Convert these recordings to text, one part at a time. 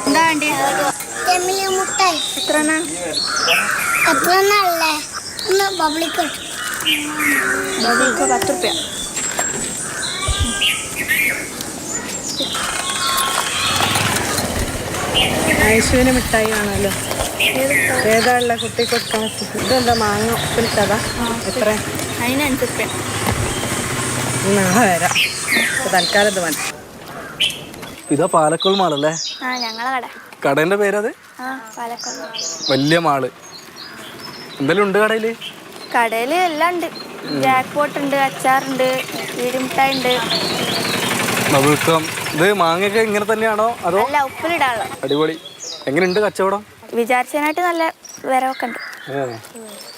എന്താ വേണ്ടി? ചെമ്മീൻ മുട്ടായി. എത്ര എത്ര നല്ലേ ഒന്ന് ബബ്ലിക്ക് ബബിൾക്ക് പത്ത് റുപ്യ ഐശുവിന് മിഠായി ആണല്ലോ ഏതാ ഉള്ള കുട്ടി കൊടുക്കാൻ ഇതെന്താ മാങ്ങ? പിടിച്ചതാ എത്ര അതിന് അഞ്ച് റുപ്യ നാളെ വരാം. തൽക്കാലം ഇത് മതി. ഇതാ പാലക്കോൾ മാളല്ലേ? ആ ഞങ്ങളെ കട. കടേന്റെ പേരത്? വലിയ മാൾ. എന്തെങ്കിലും ഉണ്ട് കടയിൽ? കടയിൽ എല്ലാം ഉണ്ട്. ജാക്ക് പോട്ട് ഉണ്ട് അച്ചാറുണ്ട് വീടുമിഠായി ഉണ്ട്. ഇത് മാങ്ങയൊക്കെ ഇങ്ങനെ തന്നെയാണോ അതോ അല്ല ഉപ്പിലിടാനുള്ള. അടിപൊളി. എങ്ങനെയുണ്ട് കച്ചവടം? വിചാരിച്ചതിനായിട്ട് നല്ല വരവൊക്കെ ഉണ്ട്.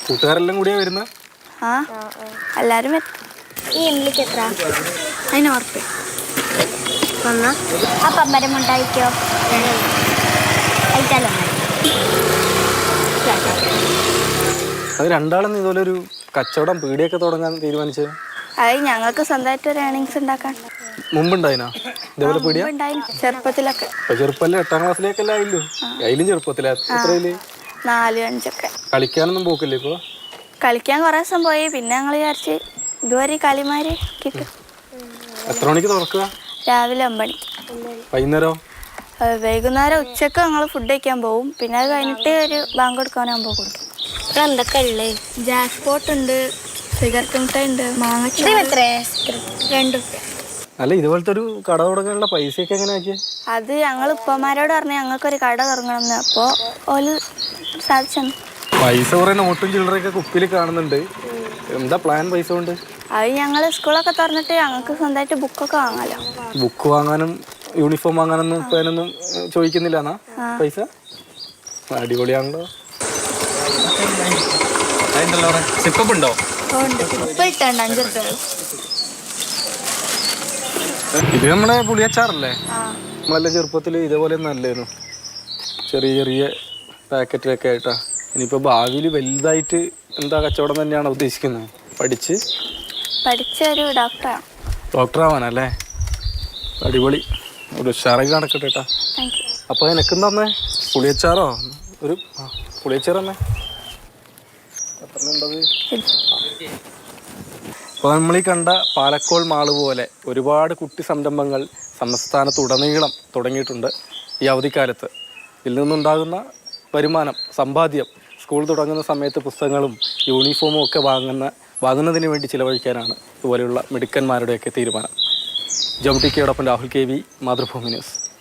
കൂട്ടുകാരെല്ലാം കൂടിയാ വരുന്നത് ആ എല്ലാവരും വരും. ഈ എമ്മിലേക്ക് എത്ര? അതിന് ഉറപ്പ്. വന്ന? ആ പമ്പരം ഉണ്ടായിക്കോ അയച്ചാലോ? അത് രണ്ടാളും ഇതുപോലെ ഒരു കച്ചവടം പീടിയൊക്കെ തുടങ്ങാൻ തീരുമാനിച്ചത്? അത് ഞങ്ങൾക്ക് സ്വന്തമായിട്ട് ഒരു ഏണിങ്സ് ഉണ്ടാക്കാൻ. മുമ്പുണ്ടായിനാ? ഇതേപോലെ പീടിയ? ചെറുപ്പത്തിലൊക്കെ. എട്ടാം ക്ലാസ്സിലേക്കല്ലേ ആയില്ലോ? അതിലും ചെറുപ്പത്തിലാ. എത്രയിൽ? നാല് അഞ്ചൊക്കെ. കളിക്കാനൊന്നും പോക്കില്ലേ ഇപ്പൊ? കളിക്കാൻ കുറേ ദിവസം പോയി. പിന്നെ ഞങ്ങൾ വിചാരിച്ച് ഇതുവരെ കളിമാര് കിട്ടും എത്ര മണിക്ക് തുറക്കുക? രാവിലെ അമ്പണി വൈകുന്നേരം? വൈകുന്നേരം ഉച്ചയ്ക്ക് ഞങ്ങൾ ഫുഡ് കഴിക്കാൻ പോകും പിന്നെ അത് കഴിഞ്ഞിട്ട് ഒരു ബാങ്ക് കൊടുക്കാനാകുമ്പോൾ കൊടുക്കും ഇവിടെ എന്തൊക്കെ ഉള്ളേ ജാക്ക് പോട്ട് ഉണ്ട് സിഗരറ്റ് മുട്ടായി ഉണ്ട് മാങ്ങ രണ്ടു അല്ല ഇതുപോലത്തെ ഒരു കട തുടങ്ങാനുള്ള പൈസയൊക്കെ എങ്ങനെ ആക്കിയേ? അത് ഞങ്ങൾ ഉപ്പമാരോട് പറഞ്ഞു ഞങ്ങൾക്കൊരു കട തുടങ്ങണമെന്ന്. അപ്പോൾ ഓൽ സാധിച്ചു പൈസ കുറെ നോട്ടും ചില്ലറയൊക്കെ കുപ്പിയിൽ കാണുന്നുണ്ട്. എന്താ പ്ലാൻ പൈസ കൊണ്ട്? അത് ഞങ്ങൾ സ്കൂളൊക്കെ തുറന്നിട്ട് ഞങ്ങൾക്ക് സ്വന്തമായിട്ട് ബുക്കൊക്കെ വാങ്ങാലോ. ബുക്ക് വാങ്ങാനും യൂണിഫോം വാങ്ങാനൊന്നും പേനൊന്നും ചോദിക്കുന്നില്ല എന്നാ? പൈസ? അടിപൊളിയാണല്ലോ. ഉണ്ടോ. ഇത് നമ്മളെ പുളിയച്ചാറല്ലേ? ആ. ചെറുപ്പത്തിൽ ചെറുപ്പത്തിൽ ഇതേപോലെ നല്ലായിരുന്നു ചെറിയ ചെറിയ പാക്കറ്റിലൊക്കെ ആയിട്ടാ. ഇനിയിപ്പോൾ ഭാവിയിൽ വലുതായിട്ട് എന്താ കച്ചവടം തന്നെയാണ് ഉദ്ദേശിക്കുന്നത്? പഠിച്ച് പഠിച്ച ഒരു ഡോക്ടറാണ് ഡോക്ടർ ആവാനല്ലേ അടിപൊളി. ഒരു ഉഷാറായി നടക്കട്ടെ കേട്ടാ താങ്ക് യു അപ്പോൾ നിനക്കും തന്നെ പുളിയച്ചാറോ? ഒരു ആ, പുളിയച്ചാർ തന്നെ അപ്പോൾ നമ്മൾ ഈ കണ്ട പാലക്കോൾ മാൾ പോലെ ഒരുപാട് കുട്ടി സംരംഭങ്ങൾ സംസ്ഥാനത്തുടനീളം തുടങ്ങിയിട്ടുണ്ട് ഈ അവധിക്കാലത്ത്. ഇതിൽ നിന്നുണ്ടാകുന്ന വരുമാനം സമ്പാദ്യം സ്കൂൾ തുടങ്ങുന്ന സമയത്ത് പുസ്തകങ്ങളും യൂണിഫോമും ഒക്കെ വാങ്ങുന്ന വാങ്ങുന്നതിന് വേണ്ടി ചിലവഴിക്കാനാണ് ഇതുപോലെയുള്ള മിടുക്കന്മാരുടെയൊക്കെ തീരുമാനം. Jom T കെയോടൊപ്പം Rahul K V Mathrubhumi news.